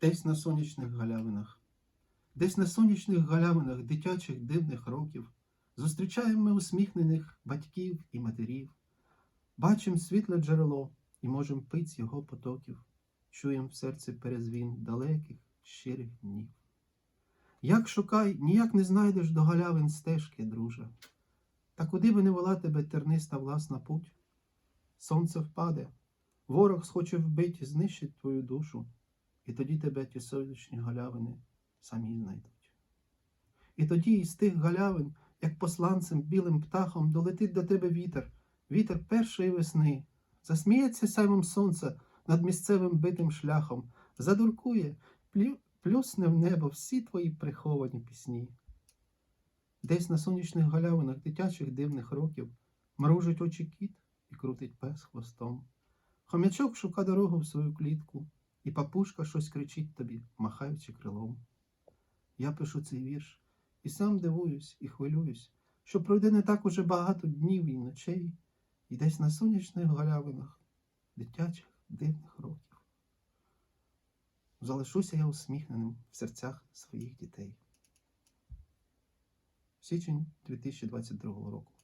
десь на сонячних галявинах, десь на сонячних галявинах дитячих дивних років зустрічаємо ми усміхнених батьків і матерів, бачимо світле джерело і можемо пити з його потоків, чуєм в серці перезвін далеких, щирих днів. Як шукай, ніяк не знайдеш до галявин стежки, друже. Та куди би не вела тебе терниста власна путь? Сонце впаде, ворог схоче вбить знищить твою душу, і тоді тебе ті сонячні галявини самі знайдуть. І тоді із тих галявин, як посланцем білим птахом, долетить до тебе вітер, вітер першої весни, засміється сяйвом сонця над місцевим битим шляхом, задуркує, плюсне в небо всі твої приховані пісні. Десь на сонячних галявинах дитячих дивних років мружить очі кіт і крутить пес хвостом. Хомячок шука дорогу в свою клітку, і папушка щось кричить тобі, махаючи крилом. Я пишу цей вірш і сам дивуюсь і хвилююсь, що пройде не так уже багато днів і ночей, і десь на сонячних галявинах дитячих дивних років. Залишуся я усміхненим в серцях своїх дітей. Січень 2022 року.